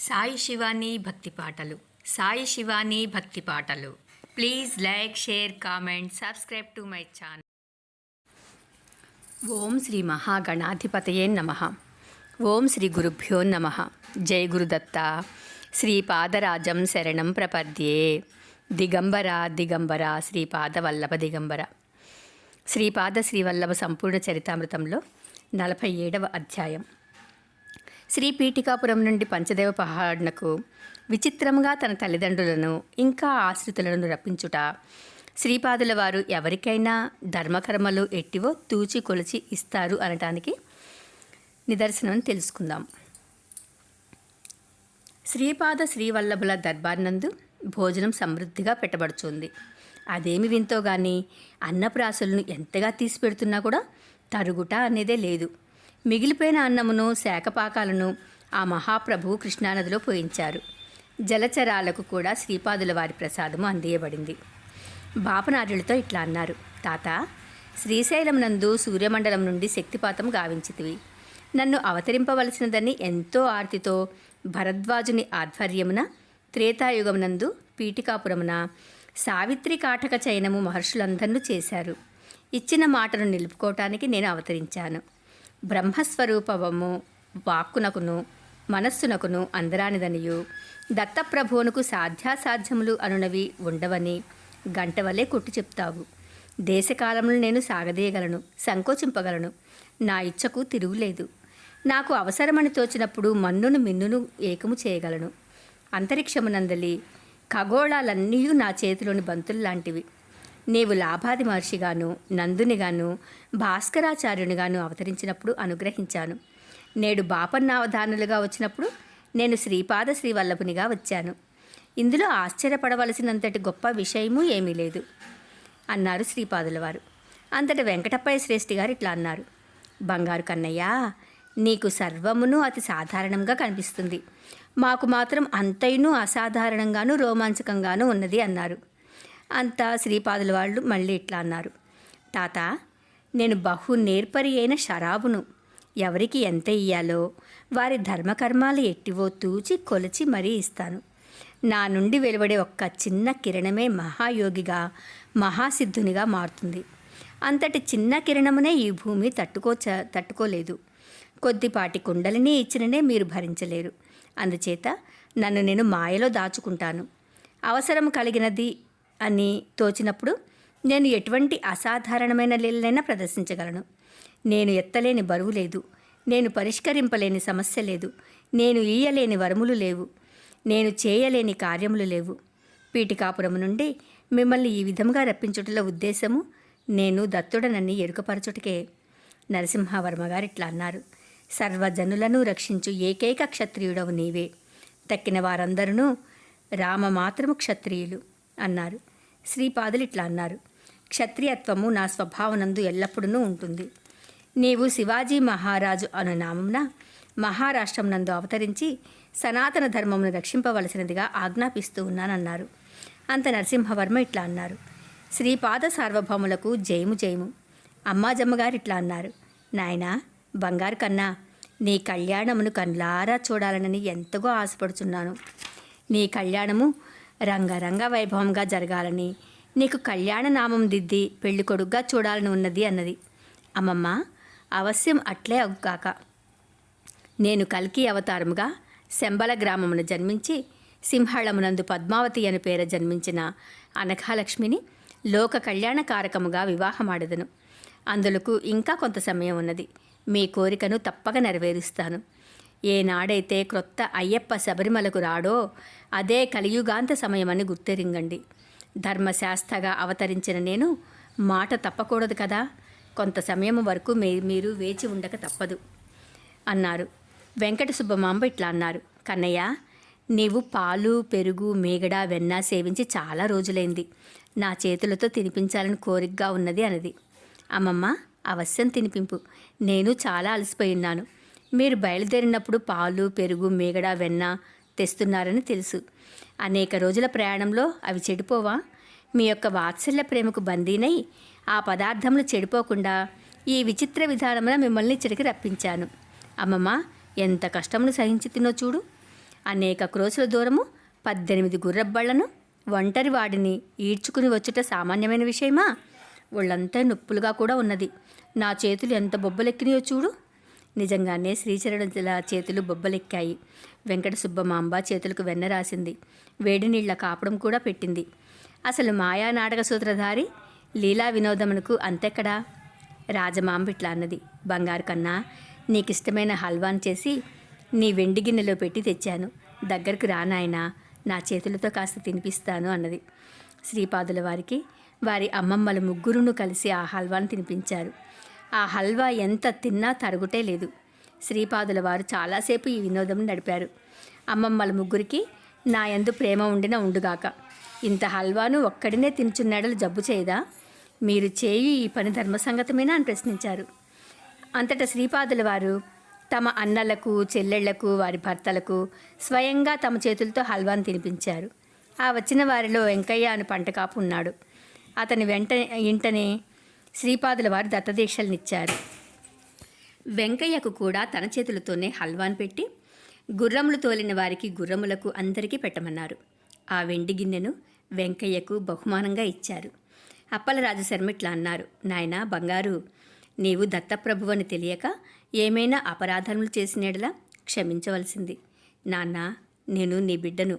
సాయి శివాని భక్తి పాటలు. సాయి శివాని భక్తి పాటలు. Please like share comment subscribe to my channel. Om Shri మహాగణాధిపతయే నమ. ఓం శ్రీ గురుభ్యో నమ. జై గురుదత్త. శ్రీపాదరాజం శరణం ప్రపద్యే. దిగంబర దిగంబర శ్రీపాద వల్లభ దిగంబర. శ్రీపాద శ్రీవల్లభ సంపూర్ణ చరితామృతంలో నలభై ఏడవ అధ్యాయం. శ్రీ పీఠికాపురం నుండి పంచదేవ పహాడ్నకు విచిత్రంగా తన తల్లిదండ్రులను ఇంకా ఆశ్రితులను రప్పించుట. శ్రీపాదుల వారు ఎవరికైనా ధర్మకర్మలు ఎట్టివో తూచి కొలిచి ఇస్తారు అనటానికి నిదర్శనం తెలుసుకుందాం. శ్రీపాద శ్రీవల్లభుల దర్బార్నందు భోజనం సమృద్ధిగా పెట్టబడుతుంది అదేమి వింతో కానీ అన్నప్రాసులను ఎంతగా తీసి పెడుతున్నా కూడా తరుగుట అనేదే లేదు. మిగిలిపోయిన అన్నమును శాఖపాకాలను ఆ మహాప్రభువు కృష్ణానదిలో పోయించారు. జలచరాలకు కూడా శ్రీపాదుల వారి ప్రసాదము అందియబడింది. బాపనార్యులతో ఇట్లా అన్నారు తాత శ్రీశైలం నందు సూర్యమండలం నుండి శక్తిపాతం గావించితివి. నన్ను అవతరింపవలసినదని ఎంతో ఆర్తితో భరద్వాజుని ఆధ్వర్యమున త్రేతాయుగమునందు పీఠికాపురమున సావిత్రి కాటక చైనము మహర్షులందరినూ చేశారు. ఇచ్చిన మాటను నిలుపుకోవటానికి నేను అవతరించాను. బ్రహ్మస్వరూపము వాక్కునకును మనస్సునకును అందరానిదనియు. దత్తప్రభువునకు సాధ్యాసాధ్యములు అనునవి ఉండవని గంటవలే కొట్టి చెప్తావు. దేశకాలంలో నేను సాగదీయగలను సంకోచింపగలను. నా ఇచ్చకు తిరుగులేదు. నాకు అవసరమని తోచినప్పుడు మన్నును మిన్నును ఏకము చేయగలను. అంతరిక్షమునందలి ఖగోళాలన్నీ నా చేతిలోని బంతుల్లాంటివి. నీవు లాభాది మహర్షిగాను నందునిగాను భాస్కరాచార్యునిగాను అవతరించినప్పుడు అనుగ్రహించాను. నేడు బాపన్నావధానులుగా వచ్చినప్పుడు నేను శ్రీపాద శ్రీవల్లభునిగా వచ్చాను. ఇందులో ఆశ్చర్యపడవలసినంతటి గొప్ప విషయము ఏమీ లేదు అన్నారు శ్రీపాదుల వారు అంతటి వెంకటప్పయ్య శ్రేష్ఠి గారు ఇట్లా అన్నారు. బంగారు కన్నయ్య నీకు సర్వమును అతి సాధారణంగా కనిపిస్తుంది. మాకు మాత్రం అంతైనూ అసాధారణంగాను రోమాంచకంగాను ఉన్నది అన్నారు. అంతా శ్రీపాదుల వాళ్ళు మళ్ళీ ఇట్లా అన్నారు. తాత నేను బహు నేర్పరి అయిన షరాబును. ఎవరికి ఎంత ఇయ్యాలో వారి ధర్మకర్మాలు ఎట్టివో తూచి కొలిచి మరీ ఇస్తాను. నా నుండి వెలువడే ఒక్క చిన్న కిరణమే మహాయోగిగా మహాసిద్ధునిగా మారుతుంది. అంతటి చిన్న కిరణమునే ఈ భూమి తట్టుకో తట్టుకోలేదు. కొద్దిపాటి కుండలిని ఇచ్చిననే మీరు భరించలేరు. అందుచేత నన్ను నేను మాయలో దాచుకుంటాను. అవసరం కలిగినది అని తోచినప్పుడు నేను ఎటువంటి అసాధారణమైన లీలనైనా ప్రదర్శించగలను. నేను ఎత్తలేని బరువు లేదు. నేను పరిష్కరింపలేని సమస్య లేదు. నేను ఈయలేని వరములు లేవు. నేను చేయలేని కార్యములు లేవు. పీఠికాపురం నుండి మిమ్మల్ని ఈ విధంగా రప్పించుటలో ఉద్దేశము నేను దత్తుడనని ఎరుకపరచుటకే. నరసింహవర్మ గారు ఇట్లా అన్నారు. సర్వజనులను రక్షించు ఏకైక క్షత్రియుడవు నీవే. తక్కిన వారందరూ రామ మాత్రము క్షత్రియులు అన్నారు. శ్రీపాదులు ఇట్లా అన్నారు. క్షత్రియత్వము నా స్వభావనందు ఎల్లప్పుడూ ఉంటుంది. నీవు శివాజీ మహారాజు అను నామంన మహారాష్ట్రం నందు అవతరించి సనాతన ధర్మమును రక్షింపవలసినదిగా ఆజ్ఞాపిస్తూ ఉన్నానన్నారు. అంత నరసింహవర్మ ఇట్లా అన్నారు. శ్రీపాద సార్వభౌములకు జయము జయము. అమ్మాజమ్మగారు ఇట్లా అన్నారు. నాయనా బంగారు కన్నా నీ కళ్యాణమును కళ్ళారా చూడాలనని ఎంతగో ఆశపడుచున్నాను. నీ కళ్యాణము రంగరంగ వైభవంగా జరగాలని. నీకు కళ్యాణ నామం దిద్ది పెళ్ళి కొడుగ్గా చూడాలని ఉన్నది అన్నది. అమ్మమ్మ అవశ్యం అట్లే అగ్గాక నేను కల్కి అవతారముగా శంబల గ్రామమును జన్మించి సింహళమునందు పద్మావతి అని పేర జన్మించిన అనఘాలక్ష్మిని లోక కళ్యాణకారకముగా వివాహమాడదను. అందులకు ఇంకా కొంత సమయం ఉన్నది. మీ కోరికను తప్పక నెరవేరుస్తాను. ఏనాడైతే క్రొత్త అయ్యప్ప శబరిమలకు రాడో అదే కలియుగాంత సమయమని గుర్తెరింగండి. ధర్మశాస్త్రగా అవతరించిన నేను మాట తప్పకూడదు కదా. కొంత సమయం వరకు మీ మీరు వేచి ఉండక తప్పదు అన్నారు. వెంకట సుబ్బమాంబ ఇట్లా అన్నారు. కన్నయ్య నీవు పాలు పెరుగు మేగడ వెన్న సేవించి చాలా రోజులైంది. నా చేతులతో తినిపించాలని కోరికగా ఉన్నది అన్నది. అమ్మమ్మ అవశ్యం తినిపింపు. నేను చాలా అలసిపోయి ఉన్నాను. మీరు బయలుదేరినప్పుడు పాలు పెరుగు మేగడ వెన్న తెస్తున్నారని తెలుసు. అనేక రోజుల ప్రయాణంలో అవి చెడిపోవా? మీ యొక్క వాత్సల్య ప్రేమకు బందీనై ఆ పదార్థములు చెడిపోకుండా ఈ విచిత్ర విధానమున మిమ్మల్ని ఇచ్చడికి రప్పించాను. అమ్మమ్మ ఎంత కష్టమును సహించి తినో చూడు. అనేక క్రోసుల దూరము పద్దెనిమిది గుర్రబ్బళ్ళను ఒంటరి వాడిని ఈడ్చుకుని వచ్చుట సామాన్యమైన విషయమా? ఒళ్ళంతా నొప్పులుగా కూడా ఉన్నది. నా చేతులు ఎంత బొబ్బలెక్కినాయో చూడు. నిజంగానే శ్రీచరణుల చేతులు బొబ్బలెక్కాయి. వెంకట సుబ్బమాంబ చేతులకు వెన్న రాసింది. వేడి నీళ్ళ కాపడం కూడా పెట్టింది. అసలు మాయా నాటక సూత్రధారి లీలా వినోదమునకు అంతెక్కడా? రాజమాంబ ఇట్లా అన్నది. బంగారు కన్నా నీకు ఇష్టమైన హల్వాన్ చేసి నీ వెండి గిన్నెలో పెట్టి తెచ్చాను. దగ్గరకు రానాయనా నా చేతులతో కాస్త తినిపిస్తాను అన్నది. శ్రీపాదుల వారికి వారి అమ్మమ్మల ముగ్గురును కలిసి ఆ హల్వాను తినిపించారు. ఆ హల్వా ఎంత తిన్నా తరుగుటే లేదు. శ్రీపాదుల వారు చాలాసేపు ఈ వినోదం నడిపారు. అమ్మమ్మల ముగ్గురికి నా ఎందు ప్రేమ ఉండిన ఉండుగాక. ఇంత హల్వాను ఒక్కడినే తినుచున్నాడలు జబ్బు చేయదా? మీరు చేయి ఈ పని ధర్మసంగతమేనా అని ప్రశ్నించారు. అంతటా శ్రీపాదుల వారు తమ అన్నలకు చెల్లెళ్ళకు వారి భర్తలకు స్వయంగా తమ చేతులతో హల్వాను తినిపించారు. ఆ వచ్చిన వారిలో వెంకయ్య అని పంటకాపు ఉన్నాడు. అతని వెంట ఇంటనే శ్రీపాదుల వారు దత్తదీక్షలనిచ్చారు. వెంకయ్యకు కూడా తన చేతులతోనే హల్వాన్ పెట్టి గుర్రములు తోలిన వారికి గుర్రములకు అందరికీ పెట్టమన్నారు. ఆ వెండి గిన్నెను వెంకయ్యకు బహుమానంగా ఇచ్చారు. అప్పలరాజు శర్మిట్లా అన్నారు నాయనా బంగారు నీవు దత్తప్రభు అని తెలియక ఏమైనా అపరాధములు చేసినడలా క్షమించవలసింది. నాన్న నేను నీ బిడ్డను.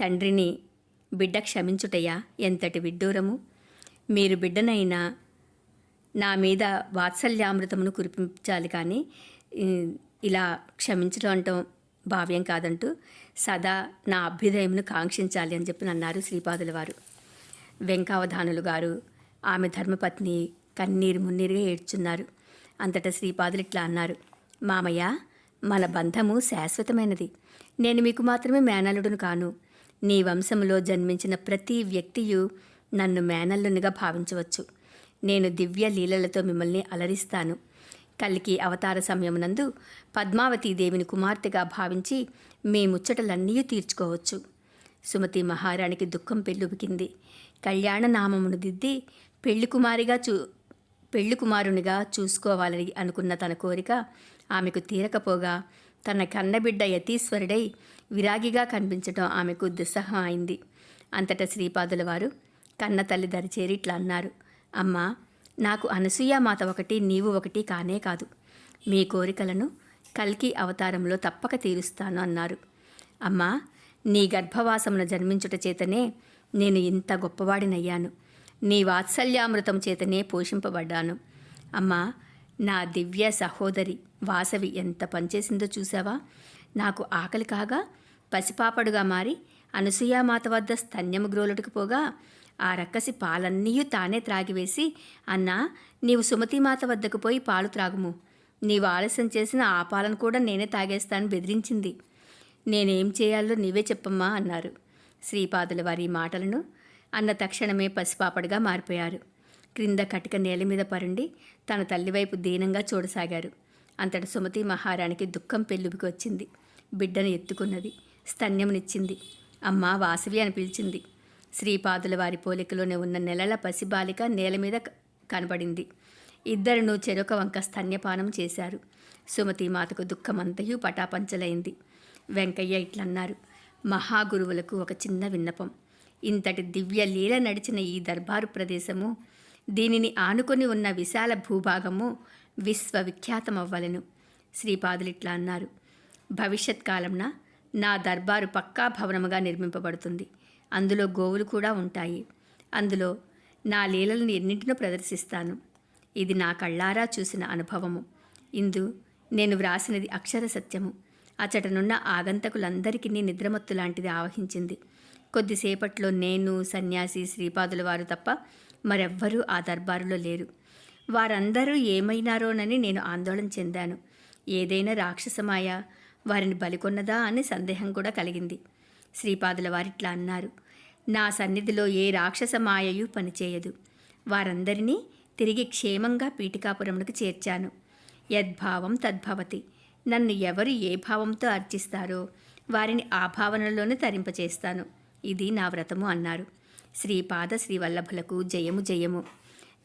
తండ్రిని బిడ్డ క్షమించుటయ్యా ఎంతటి విడ్డూరము. మీరు బిడ్డనైనా నా మీద వాత్సల్యామృతమును కురిపించాలి కానీ ఇలా క్షమించడం అంటాం భావ్యం కాదంటూ సదా నా అభ్యుదయమును కాంక్షించాలి అని చెప్పి అన్నారు శ్రీపాదుల వారు. వెంకావధానులు గారు ఆమె ధర్మపత్ని కన్నీరు మున్నీరుగా ఏడ్చున్నారు. అంతటా శ్రీపాదులు ఇట్లా అన్నారు మామయ్య మన బంధము శాశ్వతమైనది. నేను మీకు మాత్రమే మేనల్లుడును కాను. నీ వంశములో జన్మించిన ప్రతి వ్యక్తియు నన్ను మేనల్లునిగా భావించవచ్చు. నేను దివ్య లీలలతో మిమ్మల్ని అలరిస్తాను. కల్కి అవతార సమయమునందు పద్మావతీదేవిని కుమార్తెగా భావించి మీ ముచ్చటలన్నీ తీర్చుకోవచ్చు. సుమతి మహారాణికి దుఃఖం పెళ్ళుబికింది కళ్యాణ నామమును దిద్ది పెళ్ళి కుమారిగా చూ పెళ్ళి కుమారునిగా చూసుకోవాలని అనుకున్న తన కోరిక ఆమెకు తీరకపోగా తన కన్నబిడ్డ యతీశ్వరుడై విరాగిగా కనిపించడం ఆమెకు దుస్సహం అయింది. అంతటా శ్రీపాదుల వారు కన్న తల్లి దరిచేరి ఇట్లా అన్నారు. అమ్మా నాకు అనసూయ మాత ఒకటి నీవు ఒకటి కానే కాదు. మీ కోరికలను కల్కి అవతారంలో తప్పక తీరుస్తాను అన్నారు. అమ్మా నీ గర్భవాసమున జన్మించుట చేతనే నేను ఇంత గొప్పవాడినయ్యాను. నీ వాత్సల్యామృతం చేతనే పోషింపబడ్డాను. అమ్మా నా దివ్య సహోదరి వాసవి ఎంత పనిచేసిందో చూసావా నాకు ఆకలి కాగా పసిపాపడుగా మారి అనసూయామాత వద్ద స్తన్యము గ్రోలుటకు పోగా ఆ రక్కసి పాలన్నీ తానే త్రాగివేసి అన్నా నీవు సుమతిమాత వద్దకు పోయి పాలు త్రాగుము. నీవు ఆలస్యం చేసిన ఆ పాలను కూడా నేనే తాగేస్తాను బెదిరించింది. నేనేం చేయాలో నీవే చెప్పమ్మా అన్నారు. శ్రీపాదుల వారి మాటలను అన్న తక్షణమే పసిపాపడిగా మారిపోయారు. క్రింద కటిక నేల మీద పరుండి తన తల్లివైపు దీనంగా చూడసాగారు. అంతట సుమతి మహారాణికి దుఃఖం పెళ్ళుబికి వచ్చింది. బిడ్డను ఎత్తుకున్నది స్తన్యమునిచ్చింది. అమ్మ వాసవి అని పిలిచింది. శ్రీపాదుల వారి పోలికలోనే ఉన్న నెలల పసిబాలిక నేల మీద కనబడింది. ఇద్దరును చెరొక వంక స్తన్యపానం చేశారు. సుమతి మాతకు దుఃఖమంతయు పటాపంచలైంది. వెంకయ్య ఇట్లన్నారు మహాగురువులకు ఒక చిన్న విన్నపం. ఇంతటి దివ్య లీల నడిచిన ఈ దర్బారు ప్రదేశము దీనిని ఆనుకొని ఉన్న విశాల భూభాగము విశ్వవిఖ్యాతమవ్వలను. శ్రీపాదులిట్లా అన్నారు భవిష్యత్ కాలంన నా దర్బారు పక్కా భవనముగా నిర్మింపబడుతుంది. అందులో గోవులు కూడా ఉంటాయి. అందులో నా లీలలను ఎన్నింటినో ప్రదర్శిస్తాను. ఇది నా కళ్ళారా చూసిన అనుభవము. ఇందు నేను వ్రాసినది అక్షర సత్యము. అచటనున్న ఆగంతకులందరికీ నిద్రమత్తు లాంటిది ఆవహించింది. కొద్దిసేపట్లో నేను సన్యాసి శ్రీపాదుల వారు తప్ప మరెవ్వరూ ఆ దర్బారులో లేరు. వారందరూ ఏమైనారోనని నేను ఆందోళన చెందాను. ఏదైనా రాక్షసమాయ వారిని బలికొన్నదా అని సందేహం కూడా కలిగింది. శ్రీపాదుల వారిట్లా అన్నారు. నా సన్నిధిలో ఏ రాక్షస మాయయు పనిచేయదు. వారందరినీ తిరిగి క్షేమంగా పీఠికాపురమునకు చేర్చాను. యద్భావం తద్భవతి. నన్ను ఎవరు ఏ భావంతో అర్చిస్తారో వారిని ఆ భావనలోనే తరింపచేస్తాను. ఇది నా వ్రతము అన్నారు. శ్రీపాద శ్రీవల్లభులకు జయము జయము.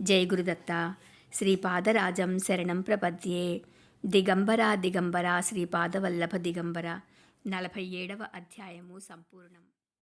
జయ గురుదత్త. శ్రీపాదరాజం శరణం ప్రపద్యే. దిగంబర దిగంబర శ్రీపాదవల్లభ దిగంబర. నలభై ఏడవ అధ్యాయము సంపూర్ణం.